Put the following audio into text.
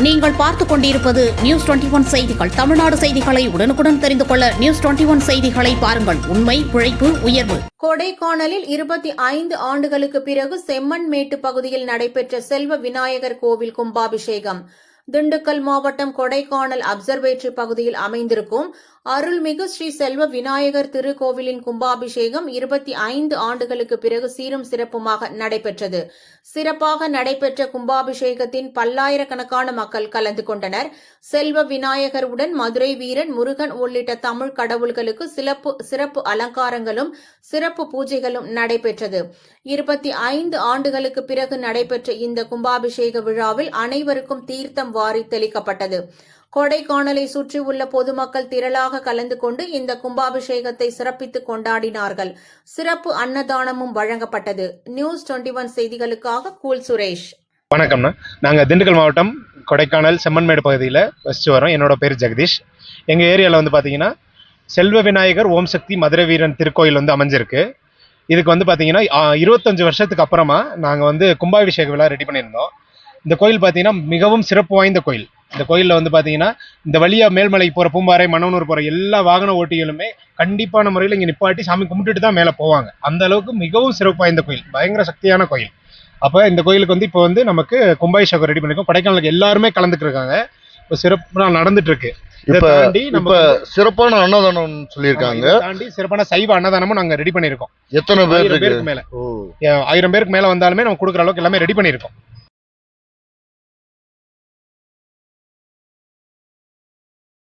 நீங்கள் பார்த்துக் கொண்டிருப்பது நியூஸ் டுவெண்டி ஒன் செய்திகள். தமிழ்நாடு செய்திகளை உடனுக்குடன் தெரிந்து கொள்ள நியூஸ் டுவெண்டி ஒன் செய்திகளை பாருங்கள். உண்மை உழைப்பு உயர்வு. கொடைக்கானலில் இருபத்தி ஐந்து ஆண்டுகளுக்கு பிறகு செம்மண்மேட்டு பகுதியில் நடைபெற்ற செல்வ விநாயகர் கோவில் கும்பாபிஷேகம். திண்டுக்கல் மாவட்டம் கொடைக்கானல் அப்சர்வேட்டரி பகுதியில் அமைந்திருக்கும் அருள்மிகு ஸ்ரீ செல்வ விநாயகர் திருக்கோவிலின் கும்பாபிஷேகம் இருபத்தி ஐந்து ஆண்டுகளுக்கு பிறகு சீரும் சிறப்புமாக நடைபெற்றது. சிறப்பாக நடைபெற்ற கும்பாபிஷேகத்தின் பல்லாயிரக்கணக்கான மக்கள் கலந்து கொண்டனர். செல்வ விநாயகருடன் மதுரை வீரன் முருகன் உள்ளிட்ட தமிழ் கடவுள்களுக்கு சிறப்பு சிறப்பு அலங்காரங்களும் சிறப்பு பூஜைகளும் நடைபெற்றது. இருபத்தி ஐந்து ஆண்டுகளுக்கு பிறகு நடைபெற்ற இந்த கும்பாபிஷேக விழாவில் அனைவருக்கும் தீர்த்தம் வாரி தெளிக்கப்பட்டது. கொடைக்கானலை சுற்றியுள்ள பொதுமக்கள் திரளாக கலந்து கொண்டு இந்த கும்பாபிஷேகத்தை சிறப்பித்துக் கொண்டாடினார்கள். சிறப்பு அன்னதானமும் வழங்கப்பட்டது. நியூஸ் டுவெண்டி ஒன் செய்திகளுக்காக கூல் சுரேஷ். வணக்கம்ண்ணா நாங்கள் திண்டுக்கல் மாவட்டம் கொடைக்கானல் செம்மண்மேடு பகுதியில் வசித்து வரோம். என்னோட பேர் ஜெகதீஷ். எங்கள் ஏரியாவில் வந்து பார்த்தீங்கன்னா செல்வ விநாயகர் ஓம் சக்தி மதுரை வீரன் திருக்கோயில் வந்து அமைஞ்சிருக்கு. இதுக்கு வந்து பார்த்தீங்கன்னா இருபத்தஞ்சு வருஷத்துக்கு அப்புறமா நாங்கள் வந்து கும்பாபிஷேக விழா ரெடி பண்ணியிருந்தோம். இந்த கோயில் பார்த்தீங்கன்னா மிகவும் சிறப்பு வாய்ந்த கோயில். இந்த கோயிலில் வந்து பார்த்தீங்கன்னா இந்த வழியாக மேல்மலை போகிற பூம்பாறை மணவனூர் போகிற எல்லா வாகன ஓட்டிகளுமே கண்டிப்பான முறையில் இங்கே நிப்பாட்டி சாமி கும்பிட்டுட்டு தான் மேலே போவாங்க. அந்த அளவுக்கு மிகவும் சிறப்பு வாய்ந்த கோயில். பயங்கர சக்தியான கோயில். அப்போ இந்த கோயிலுக்கு வந்து இப்போ வந்து நமக்கு கும்பாபிஷேகம் ரெடி பண்ணிருக்கோம். கொடைக்கானலுக்கு எல்லாருமே கலந்துட்டு இப்போ சிறப்பாக நடந்துட்டு இருக்கு இப்ப சிறப்பான அன்னதானம் சொல்லியிருக்காங்க. தாண்டி சிறப்பான சைவ அன்னதானமும் நாங்க ரெடி பண்ணியிருக்கோம். எத்தனை பேருக்கு? மேல. ஆயிரம் பேருக்கு மேல வந்தாலுமே நம்ம கொடுக்குற அளவுக்கு எல்லாமே ரெடி பண்ணியிருக்கோம்.